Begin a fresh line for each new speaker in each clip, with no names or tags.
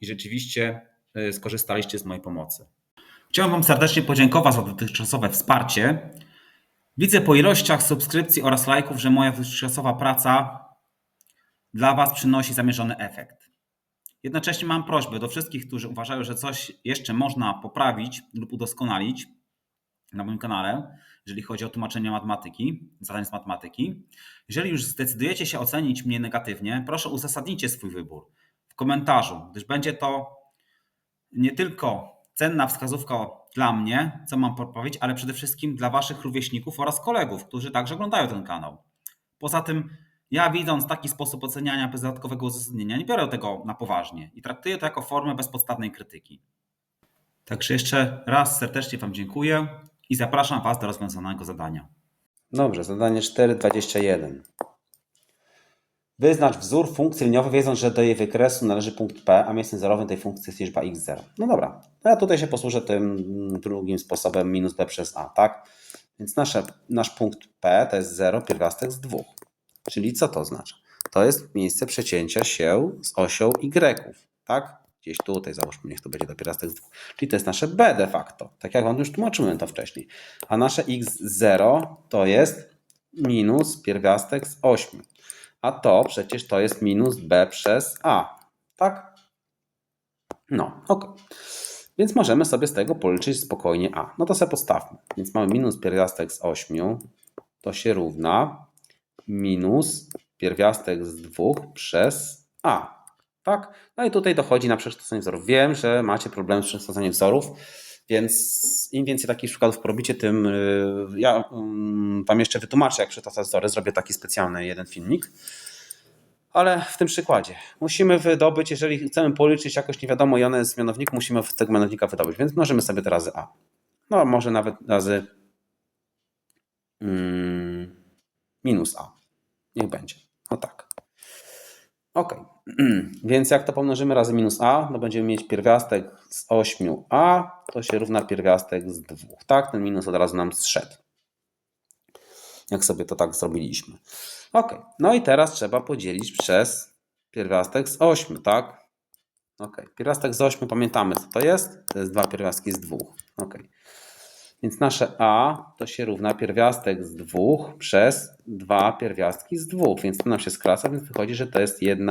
i rzeczywiście y, skorzystaliście z mojej pomocy. Chciałem Wam serdecznie podziękować za dotychczasowe wsparcie. Widzę po ilościach subskrypcji oraz lajków, że moja dotychczasowa praca dla Was przynosi zamierzony efekt. Jednocześnie mam prośbę do wszystkich, którzy uważają, że coś jeszcze można poprawić lub udoskonalić na moim kanale, jeżeli chodzi o tłumaczenie matematyki, zadań z matematyki. Jeżeli już zdecydujecie się ocenić mnie negatywnie, proszę uzasadnijcie swój wybór komentarzu, gdyż będzie to nie tylko cenna wskazówka dla mnie, co mam podpowiedzieć, ale przede wszystkim dla Waszych rówieśników oraz kolegów, którzy także oglądają ten kanał. Poza tym, ja widząc taki sposób oceniania bez dodatkowego uzasadnienia, nie biorę tego na poważnie i traktuję to jako formę bezpodstawnej krytyki. Także jeszcze raz serdecznie Wam dziękuję i zapraszam Was do rozwiązanego zadania.
Dobrze, zadanie 4.21. Wyznacz wzór funkcji liniowej, wiedząc, że do jej wykresu należy punkt P, a miejscem zerowym tej funkcji jest liczba x0. No dobra, no ja tutaj się posłużę tym drugim sposobem minus b przez a, tak? Więc nasze, nasz punkt P to jest 0 pierwiastek z 2. Czyli co to oznacza? To jest miejsce przecięcia się z osią y, tak? Gdzieś tutaj załóżmy, niech to będzie do pierwiastek z 2. Czyli to jest nasze b de facto, tak jak Wam już tłumaczyłem to wcześniej. A nasze x0 to jest minus pierwiastek z 8. A to przecież to jest minus b przez a. Tak? No, ok. Więc możemy sobie z tego policzyć spokojnie a. No to sobie postawmy. Więc mamy minus pierwiastek z 8, to się równa minus pierwiastek z 2 przez a. Tak? No i tutaj dochodzi na przekształcenie wzorów. Wiem, że macie problem z przekształceniem wzorów, więc im więcej takich przykładów porobicie, tym yy, ja yy, Wam jeszcze wytłumaczę, jak przekształcać wzory. Zrobię taki specjalny jeden filmik. Ale w tym przykładzie musimy wydobyć, jeżeli chcemy policzyć jakoś nie wiadomo i ona jest w mianowniku, musimy z tego mianownika wydobyć. Więc mnożymy sobie te razy a. No, może nawet razy mm, minus a. Niech będzie. O tak. Ok. Więc jak to pomnożymy razy minus a, no będziemy mieć pierwiastek z 8a, to się równa pierwiastek z 2. Tak, ten minus od razu nam zszedł. Jak sobie to tak zrobiliśmy. Ok, no i teraz trzeba podzielić przez pierwiastek z 8, tak? Ok, pierwiastek z 8 pamiętamy co to jest? To jest 2 pierwiastki z 2. Ok, więc nasze a to się równa pierwiastek z 2 przez 2 pierwiastki z 2, więc to nam się skraca, więc wychodzi, że to jest 1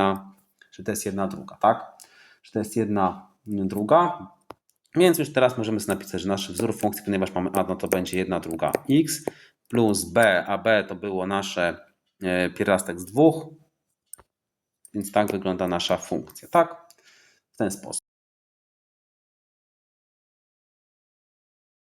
czy to jest jedna druga, tak? Czy to jest jedna druga? Więc już teraz możemy sobie napisać, że nasz wzór funkcji, ponieważ mamy a, no to będzie jedna druga x plus b, a b to było nasze e, pierwiastek z dwóch, więc tak wygląda nasza funkcja, tak? W ten sposób.